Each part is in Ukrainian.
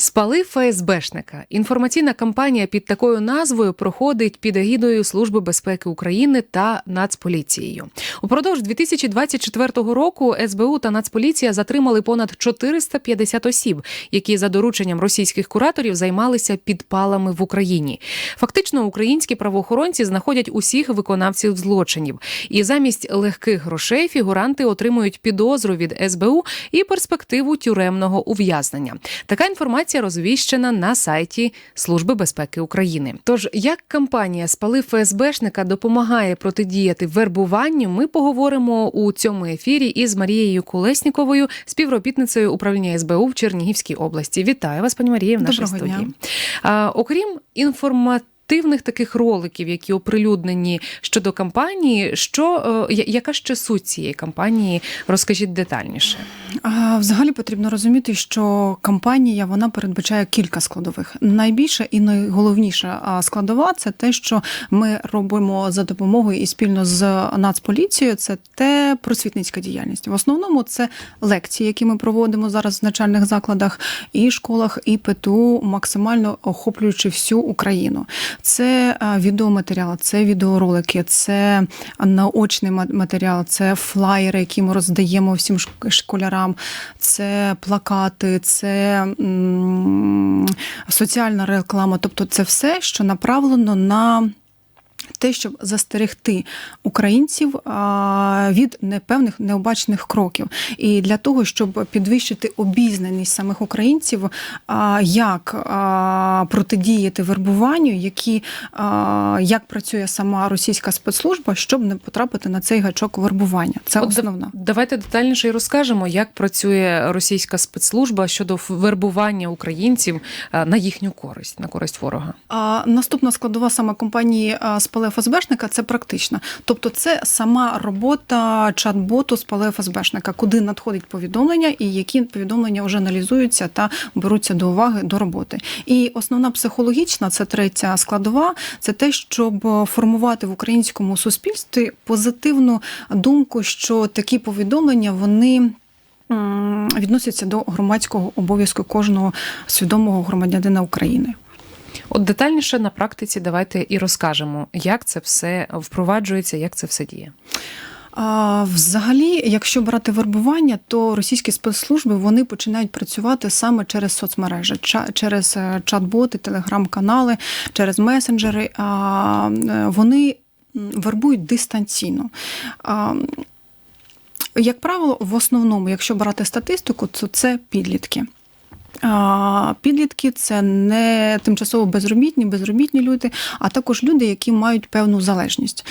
Спалив ФСБшника. Інформаційна кампанія під такою назвою проходить під егідою Служби безпеки України та Нацполіцією. Упродовж 2024 року СБУ та Нацполіція затримали понад 450 осіб, які за дорученням російських кураторів займалися підпалами в Україні. Фактично, українські правоохоронці знаходять усіх виконавців злочинів, і замість легких грошей фігуранти отримують підозру від СБУ і перспективу тюремного ув'язнення. Така інформація розвіщена на сайті Служби безпеки України. Тож як кампанія Спалив ФСБшника допомагає протидіяти вербуванню, ми поговоримо у цьому ефірі із Марією Колесніковою, співробітницею управління СБУ в Чернігівській області. Вітаю вас, пані Марія, в нашій Доброго студії. дня. А, окрім інформативних таких роликів, які оприлюднені щодо кампанії, що е, яка ще суть цієї кампанії? Розкажіть детальніше. Взагалі потрібно розуміти, що кампанія вона передбачає кілька складових. Найбільша і найголовніша складова це те, що ми робимо за допомогою і спільно з Нацполіцією. Це те просвітницька діяльність. В основному це лекції, які ми проводимо зараз в начальних закладах і школах, і ПТУ, максимально охоплюючи всю Україну. Це відеоматеріал, це відеоролики, це наочний ма- матеріал, це флаєри, які ми роздаємо всім шк- школярам, це плакати, це соціальна реклама. Тобто, це все, що направлено на. Те, щоб застерегти українців від непевних необачених кроків, і для того, щоб підвищити обізнаність самих українців, як протидіяти вербуванню, які як працює сама російська спецслужба, щоб не потрапити на цей гачок вербування. Це От основна. Давайте детальніше і розкажемо, як працює російська спецслужба щодо вербування українців на їхню користь, на користь ворога. А наступна складова саме компанії а, Спале ФСБшника це практична. Тобто, це сама робота чат-боту Спале ФСБшника, куди надходить повідомлення, і які повідомлення вже аналізуються та беруться до уваги до роботи. І основна психологічна, це третя складова, це те, щоб формувати в українському суспільстві позитивну думку, що такі повідомлення вони. Відносяться до громадського обов'язку кожного свідомого громадянина України. От детальніше на практиці давайте і розкажемо, як це все впроваджується, як це все діє. Взагалі, якщо брати вербування, то російські спецслужби вони починають працювати саме через соцмережі, через е, чат-боти, телеграм-канали, через месенджери. Е, Вони вербують дистанційно. Як правило, в основному, якщо брати статистику, то це підлітки. Підлітки це не тимчасово безробітні, безробітні люди, а також люди, які мають певну залежність.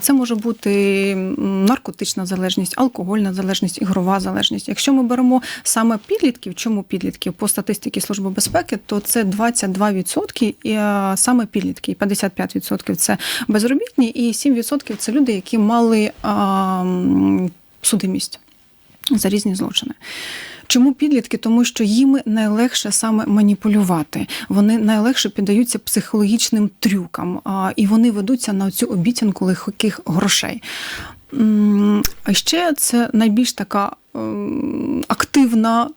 Це може бути наркотична залежність, алкогольна залежність, ігрова залежність. Якщо ми беремо саме підлітків, чому підлітків по статистиці Служби безпеки, то це 22% і саме підлітки, і 55% це безробітні, і 7% це люди, які мали судимість за різні злочини. Чому підлітки? Тому що їм найлегше саме маніпулювати. Вони найлегше піддаються психологічним трюкам, а, і вони ведуться на цю обіцянку легких грошей. А ще це найбільш така активна.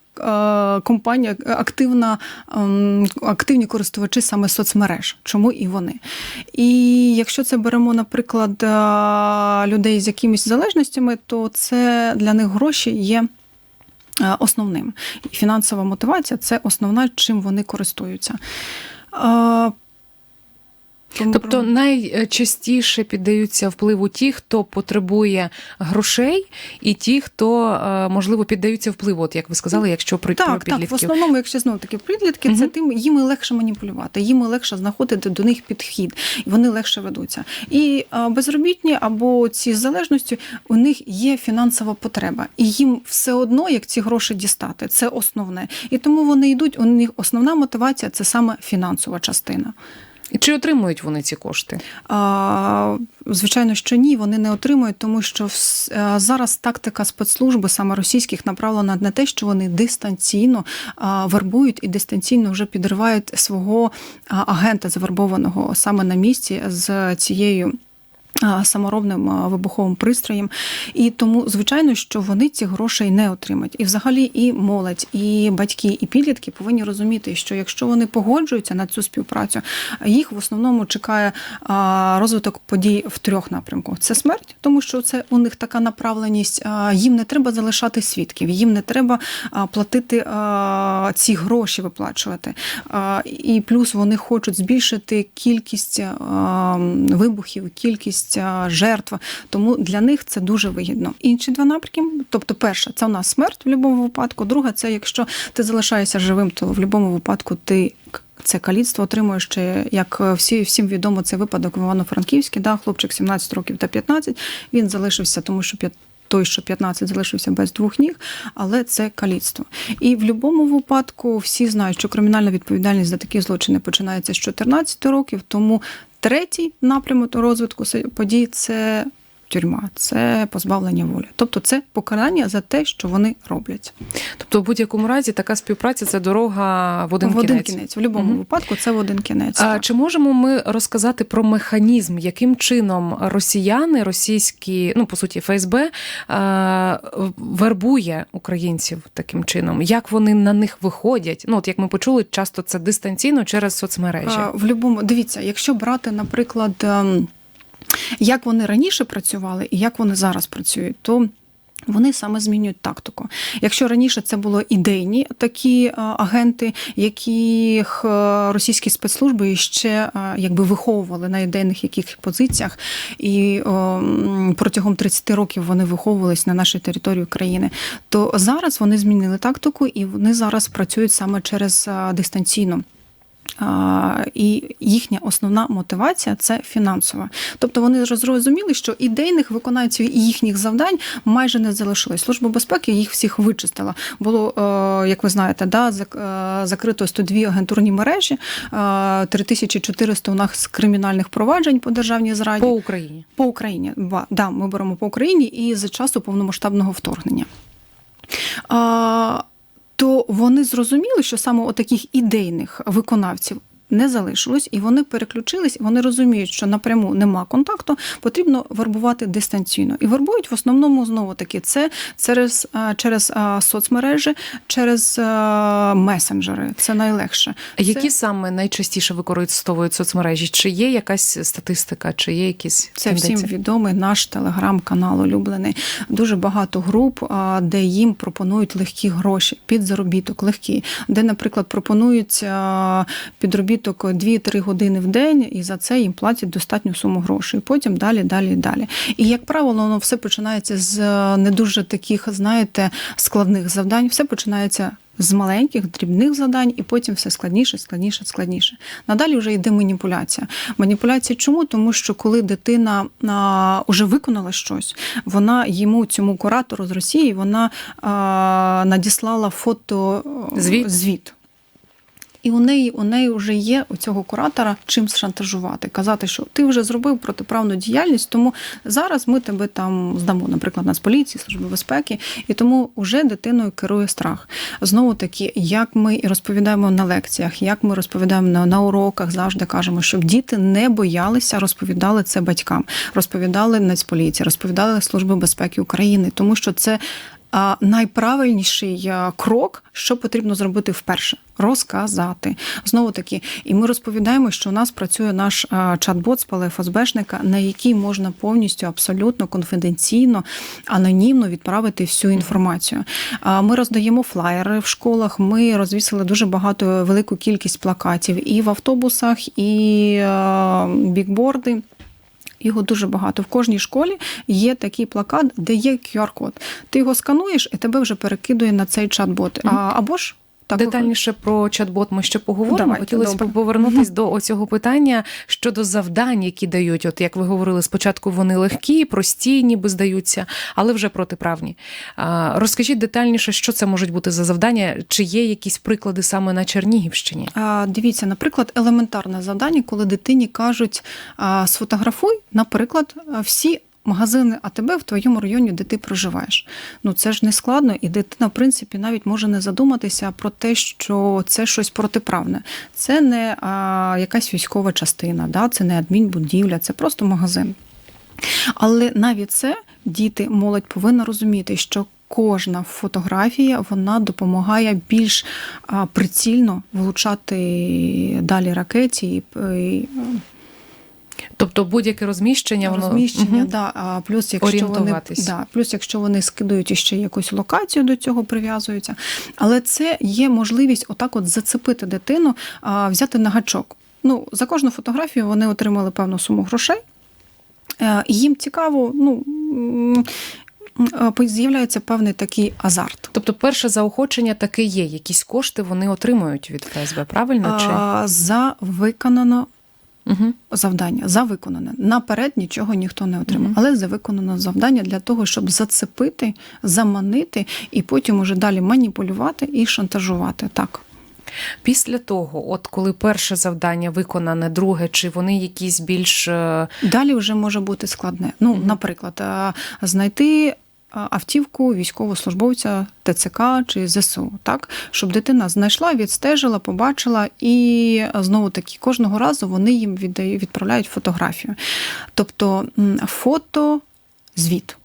Компанія активна, активні користувачі саме соцмереж. Чому і вони? І якщо це беремо, наприклад, людей з якимись залежностями, то це для них гроші є основним. І фінансова мотивація це основна, чим вони користуються. Е, тому- Тобто найчастіше піддаються впливу ті, хто потребує грошей, і ті, хто е, можливо піддаються впливу, от як ви сказали, якщо про, про так, так, в основному, якщо знову таки підлітки, це тим їм легше маніпулювати, їм легше знаходити до них підхід, і вони легше ведуться. І безробітні або ці з залежністю, у них є фінансова потреба, і їм все одно, як ці гроші дістати, це основне. І тому вони йдуть. У них основна мотивація це саме фінансова частина. Чи отримують вони ці кошти? Звичайно, що ні, вони не отримують, тому що е, зараз тактика спецслужби, саме російських, направлена на те, що вони дистанційно вербують і дистанційно вже підривають свого агента завербованого саме на місці з цією саморобним вибуховим пристроєм, і тому звичайно, що вони ці грошей не отримають. І взагалі і молодь, і батьки, і підлітки повинні розуміти, що якщо вони погоджуються на цю співпрацю, їх в основному чекає розвиток подій в трьох напрямках: це смерть, тому що це у них така направленість. Їм не треба залишати свідків, їм не треба платити ці гроші, виплачувати. І плюс вони хочуть збільшити кількість вибухів, кількість а, жертв. Тому для них це дуже вигідно. Інші два напрямки, тобто, перша це у нас смерть в будь-якому випадку. Друга це якщо ти залишаєшся живим, то в будь-якому випадку ти. Це каліцтво отримує ще, як всі, всім відомо, цей випадок в Івано-Франківській, да, хлопчик 17 років та 15, він залишився, тому що той, що 15 залишився без двох ніг, але це каліцтво. І в будь-якому випадку всі знають, що кримінальна відповідальність за такі злочини починається з 14 років, тому третій напрямок розвитку подій це тюрма, це позбавлення волі. Тобто це покарання за те, що вони роблять. Тобто, в будь-якому разі така співпраця це дорога в один в один кінець. кінець. В будь-якому Мгм. випадку це в один кінець. А так. чи можемо ми розказати про механізм, яким чином росіяни, російські, ну по суті, ФСБ е, вербує українців таким чином? Як вони на них виходять? Ну, от як ми почули, часто це дистанційно через соцмережі. В будь-якому дивіться, якщо брати, наприклад, ем, як вони раніше працювали і як вони зараз працюють, то вони саме змінюють тактику. Якщо раніше це було ідейні такі е, агенти, яких е, російські спецслужби ще е, якби виховували на ідейних яких позиціях, і протягом 30 років вони виховувались на нашій території України, то зараз вони змінили тактику і вони зараз працюють саме через дистанційну. І їхня основна мотивація це фінансова. Тобто вони зрозуміли, що ідейних виконавців і їхніх завдань майже не залишилось. Служба безпеки їх всіх вичистила. Було, е, як ви знаєте, да, е, закрито 102 агентурні мережі, е, 3400 у нас кримінальних проваджень по державній зраді. По Україні. По Україні. Да, ми беремо по Україні і за часу повномасштабного вторгнення. То вони зрозуміли, що саме отаких ідейних виконавців. Не залишилось, і вони переключились, вони розуміють, що напряму нема контакту, потрібно вербувати дистанційно. І вербують в основному знову таки це через, через соцмережі, через месенджери. Це найлегше. Які Це- саме найчастіше використовують соцмережі? Чи є якась статистика, чи є якісь Це тенденції? всім відомий наш телеграм-канал улюблений. Дуже багато груп, де їм пропонують легкі гроші під заробіток, легкі, де, наприклад, пропонують а, підробіток 2-3 години в день, і за це їм платять достатню суму грошей. Потім далі, далі, далі. І як правило, воно все починається з е, не дуже таких, знаєте, складних завдань. Все починається. З маленьких дрібних завдань, і потім все складніше, складніше, складніше. Надалі вже йде маніпуляція. Маніпуляція чому? Тому що коли дитина а, вже виконала щось, вона йому, цьому куратору з Росії, вона а, надіслала фото е, Звіт? звіт. І у неї у неї вже є у цього куратора чим шантажувати, казати, що ти вже зробив протиправну діяльність, тому зараз ми тебе там здамо, наприклад, Нацполіції, служби безпеки, і тому вже дитиною керує страх. Знову таки, як ми і розповідаємо на лекціях, як ми розповідаємо на, на уроках, завжди кажемо, щоб діти не боялися, розповідали це батькам, розповідали Нацполіції, розповідали Служби безпеки України, тому що це. Найправильніший крок, що потрібно зробити вперше розказати. Знову таки, і ми розповідаємо, що у нас працює наш чат-бот з ФСБшника, на який можна повністю абсолютно конфіденційно, анонімно відправити всю інформацію. Ми роздаємо флаєри в школах. Ми розвісили дуже багато велику кількість плакатів і в автобусах, і бікборди. Його дуже багато. В кожній школі є такий плакат, де є QR-код. Ти його скануєш і тебе вже перекидує на цей чат-бот. А, або ж Детальніше про чат-бот ми ще поговоримо. Давайте, Хотілося б добре. повернутись до цього питання щодо завдань, які дають. От як ви говорили, спочатку вони легкі, прості, ніби здаються, але вже протиправні. Розкажіть детальніше, що це можуть бути за завдання, чи є якісь приклади саме на Чернігівщині? А, Дивіться, наприклад, елементарне завдання, коли дитині кажуть, а, сфотографуй, наприклад, всі. Магазини АТБ в твоєму районі, де ти проживаєш. Ну це ж не складно, і дитина, в принципі, навіть може не задуматися про те, що це щось протиправне. Це не а, якась військова частина, да? це не адмінбудівля, це просто магазин. Але навіть це діти, молодь повинна розуміти, що кожна фотографія вона допомагає більш прицільно влучати далі ракеті і Тобто будь-яке розміщення, воно розміщення. Мгм. Да, а плюс, якщо вони, да, плюс, якщо вони скидують іще якусь локацію до цього прив'язуються. Але це є можливість отак от зацепити дитину, а, взяти на гачок. Ну, за кожну фотографію вони отримали певну суму грошей. Е, їм цікаво, ну. е, З'являється певний такий азарт. Тобто, перше заохочення таке є. Якісь кошти вони отримують від ФСБ, правильно? Чи? А, За виконано Угу. завдання, за виконане. Наперед нічого ніхто не отримав, Мгм. але за виконане завдання для того, щоб зацепити, заманити і потім уже далі маніпулювати і шантажувати. Так. Після того, от коли перше завдання виконане, друге, чи вони якісь більш е, Далі вже може бути складне. Ну, наприклад, знайти а, автівку військовослужбовця ТЦК чи ЗСУ, так щоб дитина знайшла, відстежила, побачила, і знову таки кожного разу вони їм віддають, відправляють фотографію. Тобто фото, звіт.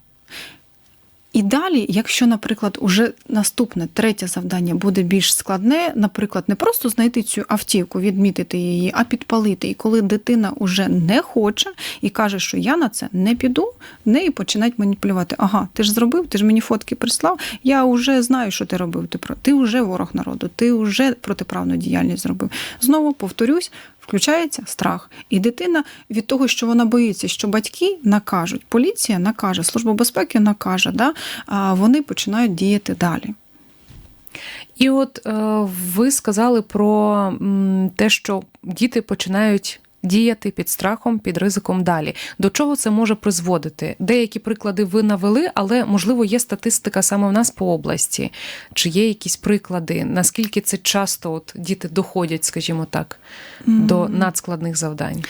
І далі, якщо, наприклад, уже наступне третє завдання буде більш складне, наприклад, не просто знайти цю автівку, відмітити її, а підпалити. І коли дитина вже не хоче і каже, що я на це не піду, неї починають маніпулювати. Ага, ти ж зробив, ти ж мені фотки прислав. Я вже знаю, що ти робив. Ти ти вже ворог народу, ти вже протиправну діяльність зробив. Знову повторюсь. Включається страх, і дитина від того, що вона боїться, що батьки накажуть, поліція накаже, служба безпеки накаже, да, вони починають діяти далі. І от е, ви сказали про те, що діти починають діяти під страхом, під ризиком далі. До чого це може призводити? Деякі приклади ви навели, але можливо є статистика саме в нас по області. Чи є якісь приклади? Наскільки це часто от діти доходять, скажімо так, до надскладних завдань?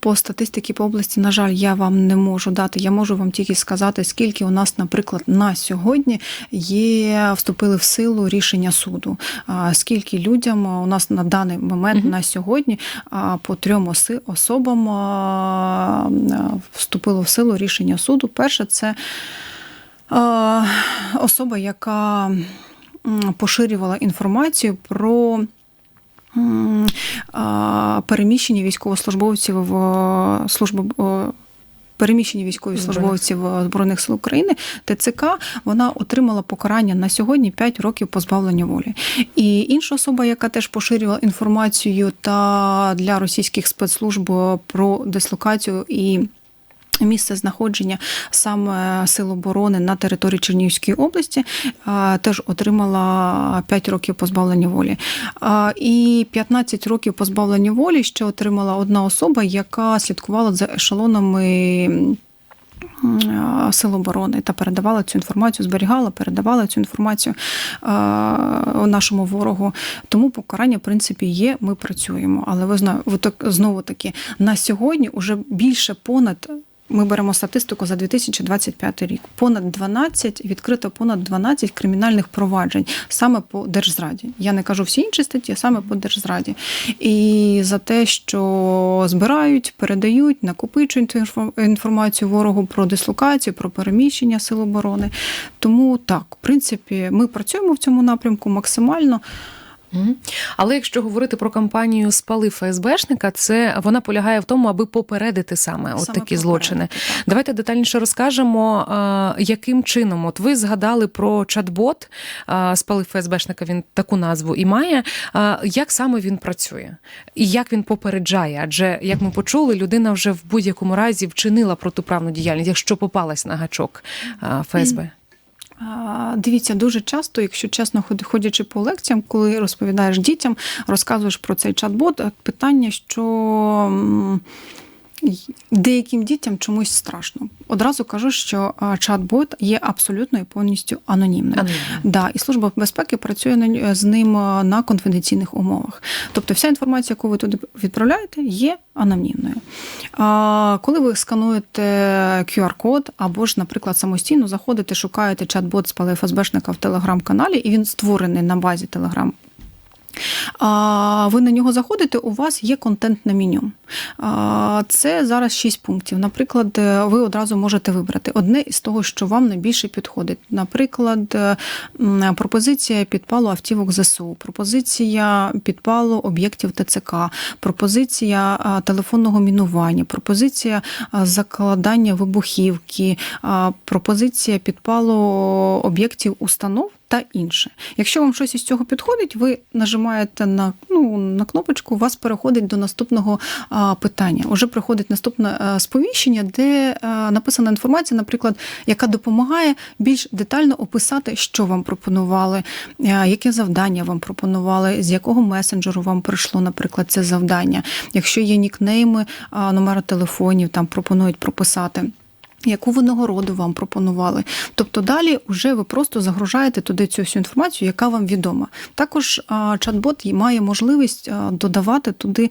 По статистиці по області, на жаль, я вам не можу дати. Я можу вам тільки сказати, скільки у нас, наприклад, на сьогодні є вступили в силу рішення суду. Скільки людям у нас на даний момент на сьогодні по трьом особам вступило в силу рішення суду. Перше, це особа, яка поширювала інформацію про. Переміщення військовослужбовців в службу переміщені військові службовців Збройних сил України ТЦК вона отримала покарання на сьогодні 5 років позбавлення волі. І інша особа, яка теж поширювала інформацію та для російських спецслужб про дислокацію і. Місце знаходження саме Сил оборони на території Чернігівської області теж отримала 5 років позбавлення волі. І 15 років позбавлення волі ще отримала одна особа, яка слідкувала за ешелонами. Сил оборони та передавала цю інформацію, зберігала, передавала цю інформацію нашому ворогу. Тому покарання, в принципі, є. Ми працюємо. Але ви знаєте, знову таки на сьогодні вже більше понад. Ми беремо статистику за 2025 рік. Понад 12, відкрито понад 12 кримінальних проваджень саме по держзраді. Я не кажу всі інші статті, а саме по держзраді. І за те, що збирають, передають, накопичують інфо- інформацію ворогу про дислокацію, про переміщення сил оборони. Тому так, в принципі, ми працюємо в цьому напрямку максимально. Але якщо говорити про кампанію Спали ФСБшника, це вона полягає в тому, аби попередити саме, от такі злочини. попередити, так. Давайте детальніше розкажемо, яким чином. От ви згадали про чат-бот Спали ФСБшника. Він таку назву і має. Як саме він працює і як він попереджає? Адже як ми почули, людина вже в будь-якому разі вчинила протиправну діяльність, якщо попалась на гачок ФСБ. Дивіться, дуже часто, якщо чесно, ход- ходячи по лекціям, коли розповідаєш дітям, розказуєш про цей чат-бот, питання, що деяким дітям чомусь страшно. Одразу кажу, що чат-бот є абсолютно і повністю анонімним. Анонімно. Да, і служба безпеки працює на- з ним на конфіденційних умовах. Тобто, вся інформація, яку ви туди відправляєте, є анонімною. А, коли ви скануєте QR-код, або ж, наприклад, самостійно заходите, шукаєте чат-бот з ФСБшника в телеграм-каналі, і він створений на базі телеграм. Ви на нього заходите, у вас є контентне меню. Це зараз 6 пунктів. Наприклад, е, ви одразу можете вибрати одне із того, що вам найбільше підходить. Наприклад, е, пропозиція підпалу автівок ЗСУ, пропозиція підпалу об'єктів ТЦК, пропозиція телефонного мінування, пропозиція закладання вибухівки, пропозиція підпалу об'єктів установ. Та інше. Якщо вам щось із цього підходить, ви нажимаєте на, ну, на кнопочку, вас переходить до наступного а, питання. Уже приходить наступне а, сповіщення, де а, написана інформація, наприклад, яка допомагає більш детально описати, що вам пропонували, а, яке завдання вам пропонували, з якого месенджеру вам прийшло, наприклад, це завдання. Якщо є нікнейми, а, номери телефонів, там пропонують прописати. Яку винагороду вам пропонували? Тобто далі вже ви просто загружаєте туди цю всю інформацію, яка вам відома. Також чат-бот має можливість додавати туди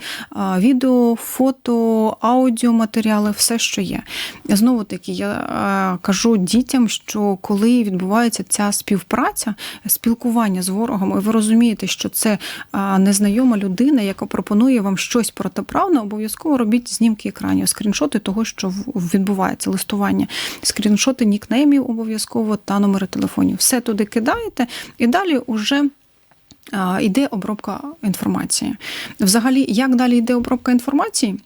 відео, фото, аудіоматеріали, все, що є. Знову таки, я кажу дітям, що коли відбувається ця співпраця, спілкування з ворогом, і ви розумієте, що це незнайома людина, яка пропонує вам щось протиправне, обов'язково робіть знімки екранів, скріншоти того, що відбувається, листування, скріншоти нікнеймів обов'язково та номери телефонів. Все туди кидаєте, і далі вже. Іде обробка інформації. Взагалі, як далі йде обробка інформації?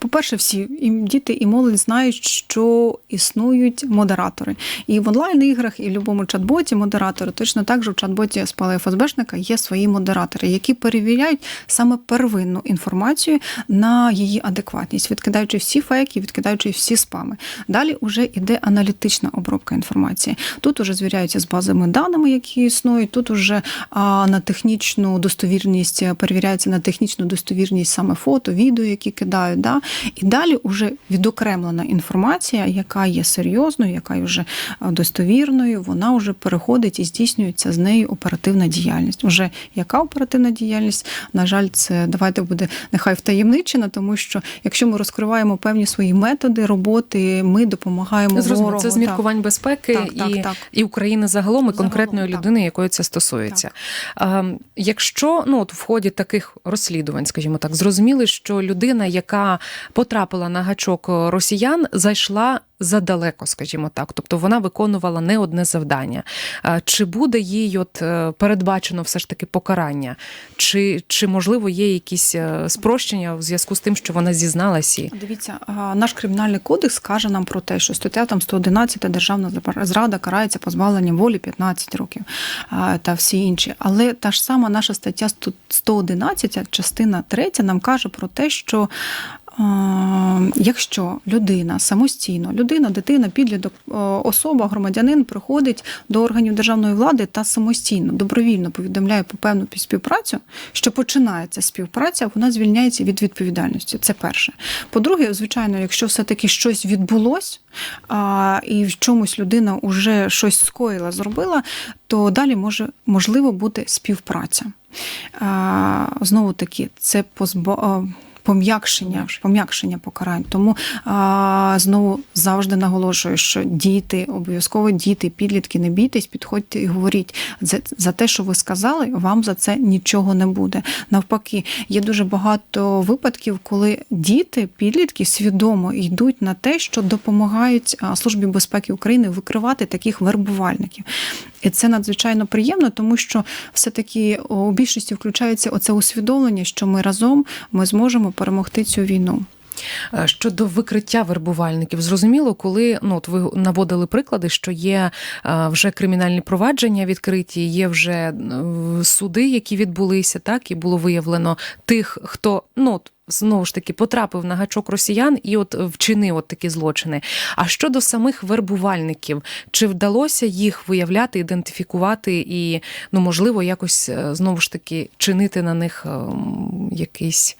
По-перше, всі і діти і молодь знають, що існують модератори. І в онлайн-іграх, і в будь-якому чат-боті модератори. Точно так же в чат-боті спали ФСБшника є свої модератори, які перевіряють саме первинну інформацію на її адекватність, відкидаючи всі фейки, відкидаючи всі спами. Далі вже йде аналітична обробка інформації. Тут уже звіряються з базами даними, які існують. Тут уже на технічну достовірність перевіряється на технічну достовірність саме фото, відео, які кидають. Да? І далі вже відокремлена інформація, яка є серйозною, яка є вже достовірною, вона вже переходить і здійснюється з нею оперативна діяльність. Уже яка оперативна діяльність? На жаль, це давайте буде нехай втаємничена, тому що якщо ми розкриваємо певні свої методи роботи, ми допомагаємо Зрозуміло, ворогу. це з так. безпеки Так, так, і, так. і України загалом, і Загалом, конкретної так. людини, якої це стосується. Ем, Якщо ну от в ході таких розслідувань, скажімо так, зрозуміли, що людина, яка потрапила на гачок росіян, зайшла задалеко, скажімо так, тобто вона виконувала не одне завдання. Чи буде їй от е, передбачено все ж таки покарання, чи, чи можливо є якісь е, спрощення в зв'язку з тим, що вона зізналась Дивіться, наш кримінальний кодекс каже нам про те, що стаття там 111 державна зрада карається позбавленням волі 15 років та всі інші. Але та ж сама наша стаття 100 111, частина 3, нам каже про те, що. А, Якщо людина самостійно, людина, дитина, підліток, е, особа, громадянин приходить до органів державної влади та самостійно, добровільно повідомляє про певну співпрацю, що починається співпраця, вона звільняється від відповідальності. Це перше. По-друге, звичайно, якщо все-таки щось відбулось, а, і в чомусь людина вже щось скоїла, зробила, то далі може можливо бути співпраця. А, знову таки, це позба. Пом'якшення, пом'якшення покарань. Тому а, знову завжди наголошую, що діти, обов'язково діти, підлітки, не бійтесь, підходьте і говоріть за, за те, що ви сказали, вам за це нічого не буде. Навпаки, є дуже багато випадків, коли діти, підлітки свідомо йдуть на те, що допомагають Службі безпеки України викривати таких вербувальників. І це надзвичайно приємно, тому що все-таки у більшості включається оце усвідомлення, що ми разом ми зможемо перемогти цю війну. Е, Щодо викриття вербувальників, зрозуміло, коли ну от ви наводили приклади, що є е, вже кримінальні провадження відкриті, є вже е, суди, які відбулися, так і було виявлено тих, хто ну. Знову ж таки потрапив на гачок росіян і от вчинив от такі злочини. А щодо самих вербувальників, чи вдалося їх виявляти, ідентифікувати і ну можливо якось знову ж таки чинити на них ем, якийсь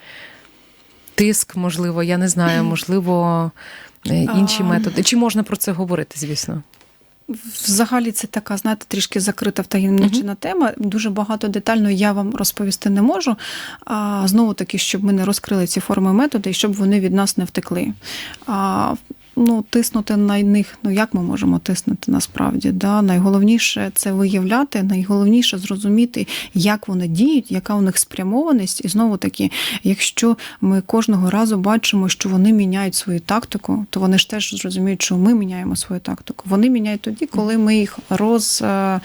тиск, можливо, я не знаю, можливо, е, інші методи. Чи можна про це говорити, звісно? Взагалі, це така, знаєте, трішки закрита втаємничена тема. Дуже багато детально я вам розповісти не можу. А, знову таки, щоб ми не розкрили ці форми методи, і щоб вони від нас не втекли. А, ну, тиснути на них, ну як ми можемо тиснути насправді? Да? Найголовніше це виявляти, найголовніше зрозуміти, як вони діють, яка у них спрямованість. І знову таки, якщо ми кожного разу бачимо, що вони міняють свою тактику, то вони ж теж зрозуміють, що ми міняємо свою тактику. Вони міняють тоді, коли ми їх роз е,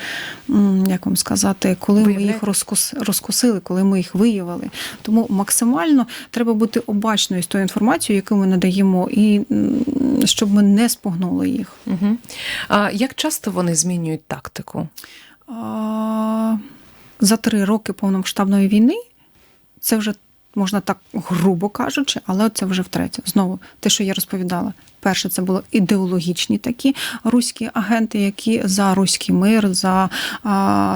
як вам сказати, коли ми їх розкус, розкусили, коли ми їх виявили. Тому максимально треба бути обачною з тою інформацією, яку ми надаємо, і щоб ми не спогнули їх. Угу. А як часто вони змінюють тактику? А, За три роки повномасштабної війни це вже можна так грубо кажучи, але це вже втретє. Знову те, що я розповідала. Перше, це були ідеологічні такі руські агенти, які за руський мир, за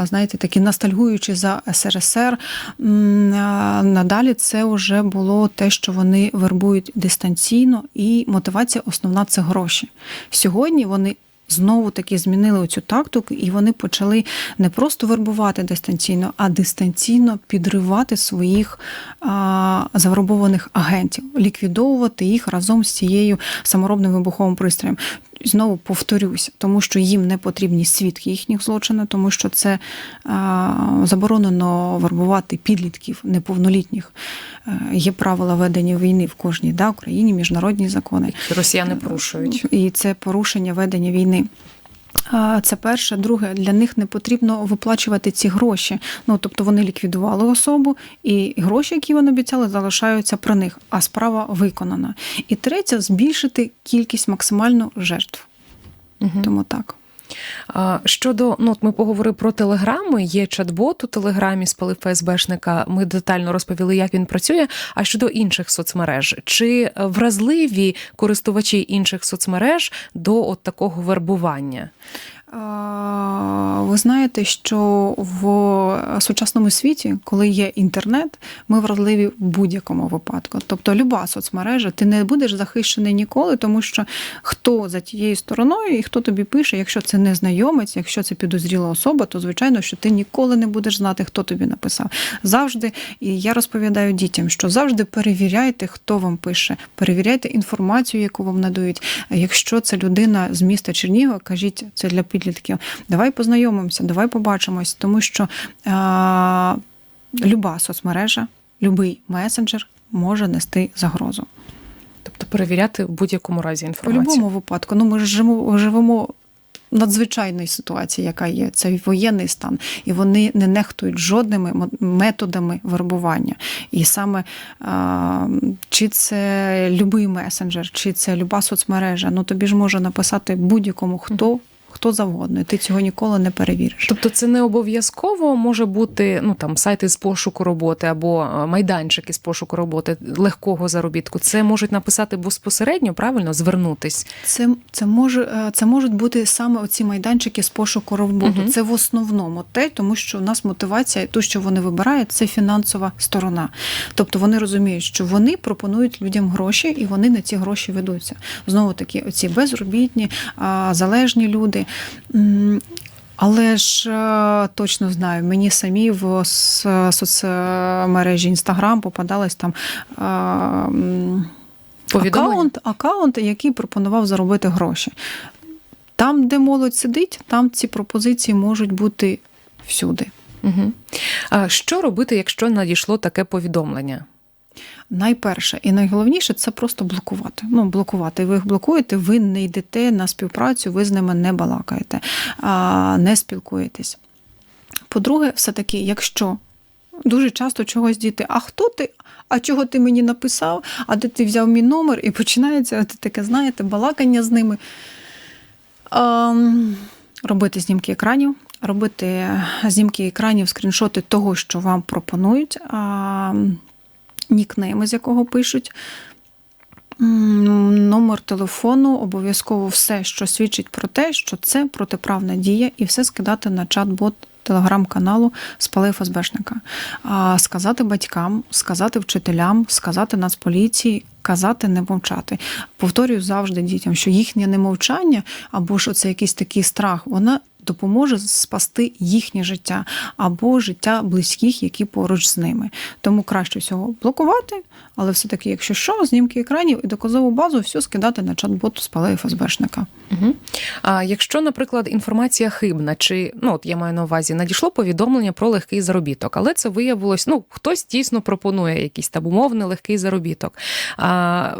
знаєте, такі ностальгуючи за СРСР. Надалі це вже було те, що вони вербують дистанційно, і мотивація основна це гроші. Сьогодні вони знову таки змінили цю тактику, і вони почали не просто вербувати дистанційно, а дистанційно підривати своїх а, завербованих агентів, ліквідовувати їх разом з цією саморобним вибуховим пристроєм. Знову повторюся, тому що їм не потрібні свідки їхніх злочинів, тому що це а, заборонено вербувати підлітків неповнолітніх. Е, Є правила ведення війни в кожній да, Україні, міжнародні закони. Росіяни порушують. І це порушення ведення війни. Це перше. Друге, для них не потрібно виплачувати ці гроші. Ну тобто вони ліквідували особу, і гроші, які вони обіцяли, залишаються при них, а справа виконана. І третє збільшити кількість максимально жертв. Угу. Тому так. Щодо, ну от ми поговорили про телеграми. Є чат-бот у телеграмі Пали ФСБшника. Ми детально розповіли, як він працює. А щодо інших соцмереж, чи вразливі користувачі інших соцмереж до от такого вербування? Ви знаєте, що в сучасному світі, коли є інтернет, ми вразливі в будь-якому випадку. Тобто, люба соцмережа, ти не будеш захищений ніколи, тому що хто за тією стороною і хто тобі пише, якщо це незнайомець, якщо це підозріла особа, то звичайно, що ти ніколи не будеш знати, хто тобі написав. Завжди, і я розповідаю дітям, що завжди перевіряйте, хто вам пише, перевіряйте інформацію, яку вам надають. Якщо це людина з міста Чернігова, кажіть це для підлітків. Давай познайомимося, давай побачимось, тому що а, люба соцмережа, любий месенджер може нести загрозу. Тобто перевіряти в будь-якому разі В інформацію. будь-якому випадку. Ну, ми ж живемо, живемо в надзвичайній ситуації, яка є. Це воєнний стан, і вони не нехтують жодними методами вербування. І саме а, чи це любий месенджер, чи це люба соцмережа, ну тобі ж може написати будь-якому хто. Хто завгодно, і ти цього ніколи не перевіриш. Тобто це не обов'язково може бути ну там сайти з пошуку роботи або е, майданчики з пошуку роботи легкого заробітку. Це можуть написати безпосередньо, правильно звернутись. Це, це, може, е, це можуть бути саме оці майданчики з пошуку роботи. Мгм. Це в основному те, тому що у нас мотивація, то, що вони вибирають, це фінансова сторона. Тобто вони розуміють, що вони пропонують людям гроші, і вони на ці гроші ведуться. Знову таки, оці безробітні, залежні люди. Але ж е, точно знаю, мені самі в соцмережі Інстаграм попадалось там. е? Акаунт, акаунт, який пропонував заробити гроші. Там, де молодь сидить, там ці пропозиції можуть бути всюди. Угу. А що робити, якщо надійшло таке повідомлення? Найперше і найголовніше це просто блокувати. Ну, блокувати. Ви їх блокуєте, ви не йдете на співпрацю, ви з ними не балакаєте, не спілкуєтесь. По-друге, все-таки, якщо дуже часто чогось діти, а хто ти? А чого ти мені написав? А де ти взяв мій номер? І починається таке, знаєте, балакання з ними. Ем, робити знімки екранів, робити знімки екранів, скріншоти того, що вам пропонують, а, нікнейми, з якого пишуть. Номер телефону, обов'язково все, що свідчить про те, що це протиправна дія, і все скидати на чат-бот телеграм-каналу Спали ФСБшника. А сказати батькам, сказати вчителям, сказати Нацполіції, казати не мовчати. Повторюю завжди дітям, що їхнє немовчання або ж оце якийсь такий страх, вона допоможе спасти їхнє життя або життя близьких, які поруч з ними. Тому краще всього блокувати, але все-таки, якщо що, знімки екранів і доказову базу, все скидати на чат-бот спали ФСБшника. Угу. А якщо, наприклад, інформація хибна, чи ну от я маю на увазі, надійшло повідомлення про легкий заробіток, але це виявилось, ну хтось дійсно пропонує якийсь там умовний легкий заробіток. А,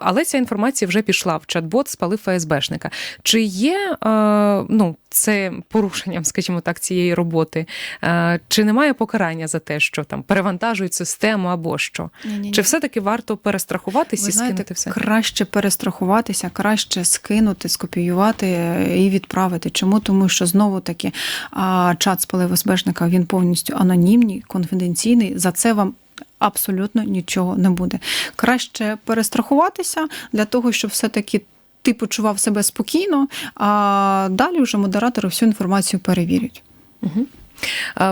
але ця інформація вже пішла в чат-бот, спалив ФСБшника. Чи є а, ну, це порушенням, скажімо так, цієї роботи? Чи немає покарання за те, що там перевантажують систему або що? Ні-ні-ні. Чи все-таки варто перестрахуватись Ви і знаєте, скинути все? краще перестрахуватися, краще скинути, скопіювати е, і відправити. Чому? Тому що знову таки чат спалив СБшника він повністю анонімний, конфіденційний. За це вам. Абсолютно нічого не буде. Краще перестрахуватися для того, щоб все-таки ти почував себе спокійно, а далі вже модератори всю інформацію перевірять. Угу.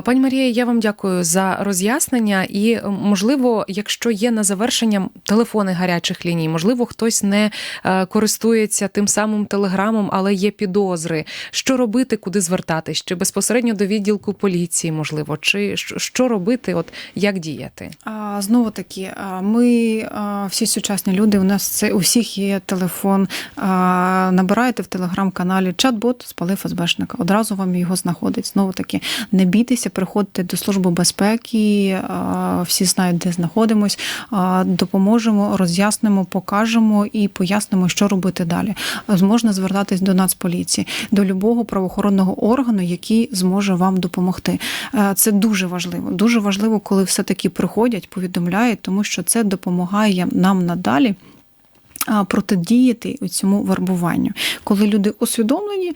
Пані Марія, я вам дякую за роз'яснення. І можливо, якщо є на завершення телефони гарячих ліній, можливо, хтось не е, користується тим самим телеграмом, але є підозри. Що робити, куди звертатись? Чи безпосередньо до відділку поліції, можливо, чи що- робити, от як діяти? Знову таки, ми всі сучасні люди. У нас це у всіх є телефон. Набираєте в телеграм-каналі чат-бот спалив ФСБшника. Одразу вам його знаходить. Знову таки, не бійтеся, приходьте до служби безпеки. Всі знають, де знаходимось. Допоможемо, роз'яснимо, покажемо і пояснимо, що робити далі. Можна звертатись до Нацполіції, до любого правоохоронного органу, який зможе вам допомогти. Е, Це дуже важливо. Дуже важливо, коли все-таки приходять, повідомляють, тому що це допомагає нам надалі. Протидіяти цьому вербуванню, коли люди усвідомлені,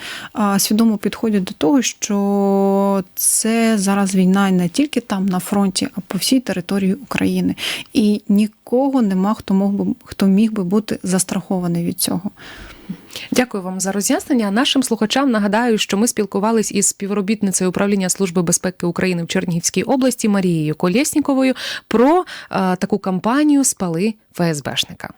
свідомо підходять до того, що це зараз війна не тільки там на фронті, а по всій території України, і нікого нема, хто мог би хто міг би бути застрахований від цього. Дякую вам за роз'яснення. Нашим слухачам нагадаю, що ми спілкувались із співробітницею управління Служби безпеки України в Чернігівській області Марією Колєсніковою про е, таку кампанію Спали ФСБшника.